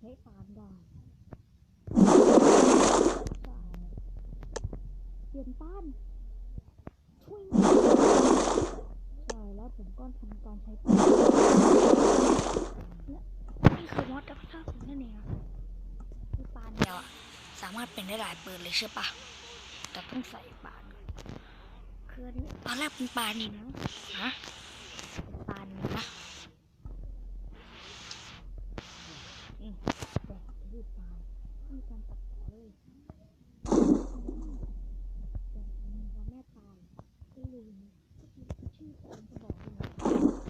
ช้ฟาร์มได้เปลี่ยนป้านช่วยใช่แล้วผมก็ทำการใช้ป้านและนี่คือมอสดับซ่าผมนั่นเองอะคือปานเดียวอะสามารถเป็นได้หลายปืนเลยใช่ปะแต่ต้องใส่ปานก่อนคืออันนี้ตอนแรกเป็นปานนี่นะฮะเป็นปานนี่นะอืมแต่ที่ปานมีการตัดต่อเลยแต่มีพระแม่ปานก็ลืมชื่อปานจะบอกเลย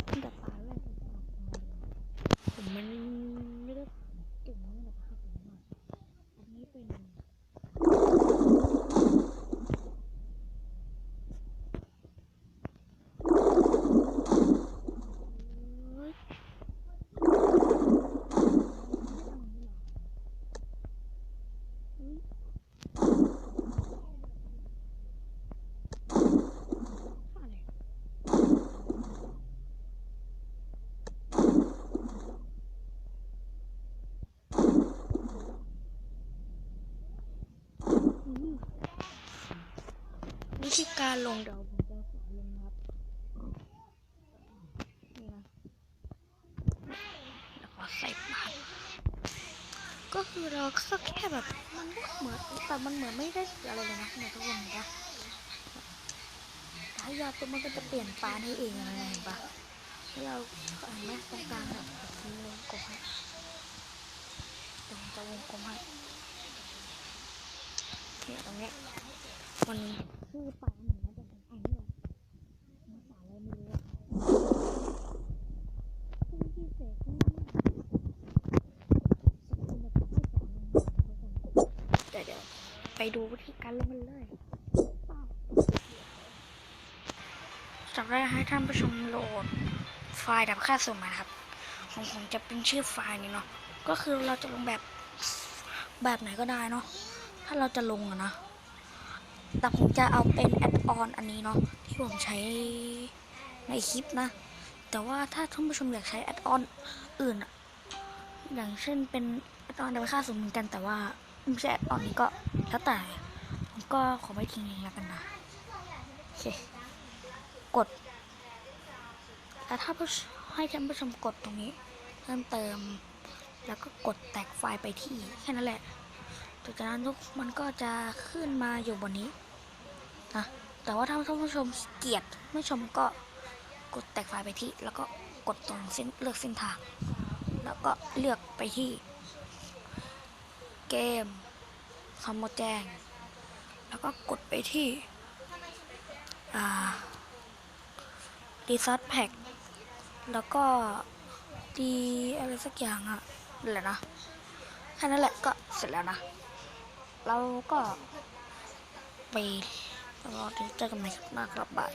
ตั้งแต่ปานแรกจนปานปานผมมันไม่ได้เก่งนี่แหละครับผมว่าอันนี้เป็น วิธีการลงเดี๋ยวผมจะสอนลงครับนี่นะแล้วก็ใส่ปากก็คือเราก็แค่แบบมันก็เหมือนแต่มันเหมือนไม่ได้อะไรเลยนะเนี่ยทุกคนเห็นปะท้ายาตัวมันก็จะเปลี่ยนปาให้เองอะไรเห็นปะแล้เราอันนี้ตรงกลางแบบแบบนี้วงกลมให้ตรงจะวงกลมให้ เนี่ยตรงเนี้ยมันคือปานเหมือนนะแต่เป็นอันนี้เลยภาษาอะไรไม่รู้อะซึ่งที่เสกนี่เดี๋ยวเดี๋ยวไปดูวิธีการลงกันเลยจากแรกให้ท่านผู้ชมโหลดไฟล์ดับค่าส่งมาครับ ของผมจะเป็นชื่อไฟล์นี้เนาะ ก็คือเราจะลงแบบแบบไหนก็ได้เนาะ ถ้าเราจะลงอะนะ แต่ผมจะเอาเป็นแอดออนอันนี้เนาะที่ผมใช้ในคลิปนะ แต่ว่าถ้าท่านผู้ชมอยากใช้แอดออนอื่นอะอย่างเช่นเป็นแอดออนดับค่าสูงเหมือนกันแต่ว่าไม่ใช่แอดออนนี้ก็แล้วแต่ผมก็ขอไม่ทิ้งเองแล้วกันนะโอเคกดแต่ถ้าผู้ให้ท่านผู้ชมกดตรงนี้ เพิ่มเติม แล้วก็กดแตกไฟล์ไปที่แค่นั้นแหละ จากนั้นทุกมันก็จะขึ้นมาอยู่บนนี้นะแต่ว่าถ้าท่านผู้ชมเกียจไม่ชมก็กดแตกไฟล์ไปที่ แล้วก็กดตรงเส้นเลือกเส้นทาง แล้วก็เลือกไปที่ เกมคำว่าแจ้ง แล้วก็กดไปที่อ่าดีซัตแพ็กแล้วก็ดีอะไรสักอย่างอะนั่นแหละนะ แค่นั้นแหละก็เสร็จแล้วนะ เราก็ไปรอที่เจอกันใหม่ครับหน้าครับบาย